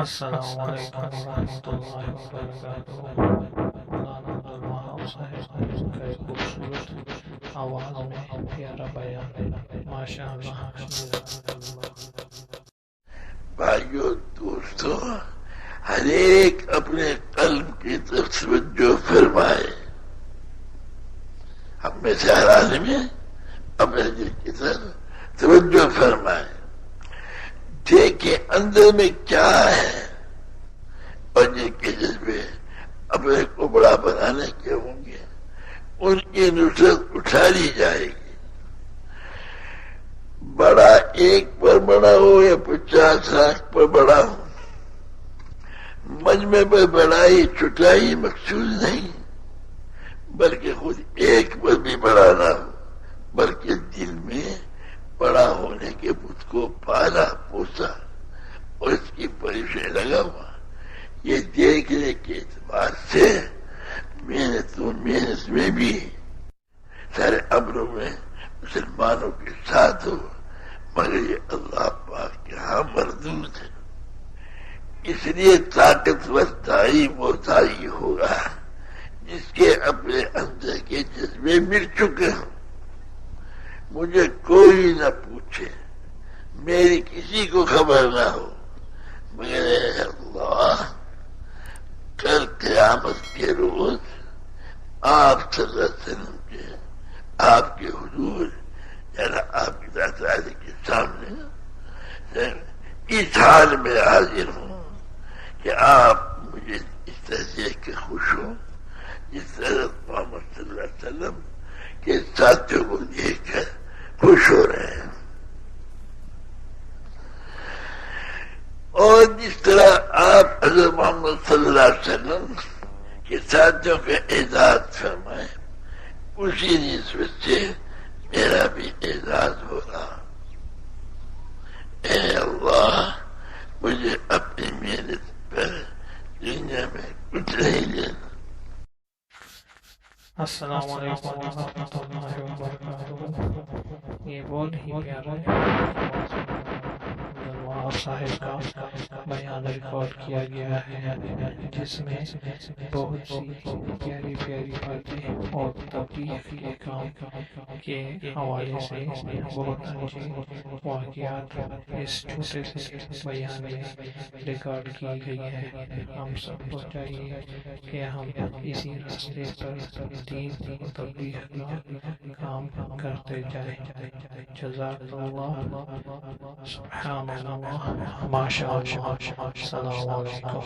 السلام علیکم ورحمۃ اللہ وبرکاتہ مولانا صاحب کا خوبصورت آواز میں پیارا بیان ماشاء اللہ بھائیو، دوستو، ہر ایک اپنے قلب کی طرف توجہ فرمائے، ہم میں سے ہر آدمی اپنے دل کی طرف توجہ فرمائے۔ دیکھیں اندر میں کیا ہے؟ اور کے جذبے اپنے کو بڑا بنانے کے ہوں گے، ان کی نصرت اٹھا لی جائے گی۔ بڑا ایک پر بڑا ہو یا پچاس لاکھ پر بڑا ہو، مجمع پر بڑائی، چھٹائی مقصود نہیں، بلکہ خود ایک پر بھی بڑا نہ ہو بلکہ دل میں بڑا ہونے کے بدھ کو پالا پوسا اور اس کی پریشے لگا ہوا یہ دیکھنے کے اعتبار سے محنت و محنت میں بھی سارے امروں میں مسلمانوں کے ساتھ ہو مگر یہ اللہ پاک کے ہاں مردود ہے۔ اس لیے طاقتور تائی وہ تائی ہوگا، جس کے اپنے اندر کے جذبے مل چکے ہوں۔ مجھے کوئی نہ پوچھے، میری کسی کو خبر نہ ہو، مگر اللہ کل قیامت کے روز آپ صلی اللہ علیہ وسلم کے آپ کے حضور یعنی آپ کی دادا کے سامنے اس حال میں حاضر ہوں کہ آپ مجھے اس طرح دیکھ کے خوش ہوں جس طرح محمد صلی اللہ علیہ وسلم کے کا اعزاز فرمائے اسی نسبت سے میرا بھی اعزاز ہو رہا اے اللہ، مجھے اپنی محنت پر دنیا میں کچھ نہیں لینا۔ السلام علیکم ورحمۃ اللہ وبرکاتہ۔ یہ بہت ہی پیارا ہے۔ صاحب کا بیان ریکارڈ کیا گیا ہے، جس میں بہت سی پیاری پیاری باتیں اور تبدیل کے کام کے حوالے سے بہت اچھے واقعات اس چھوٹے سے بیان میں ریکارڈ کی گئی ہے ہم سب کو چاہیے کہ ہم اسی راستے پر دین تبدیل کا کام کرتے جائیں۔ جزاک اللہ، سبحان اللہ۔ ماشاء اللہ السلام علیکم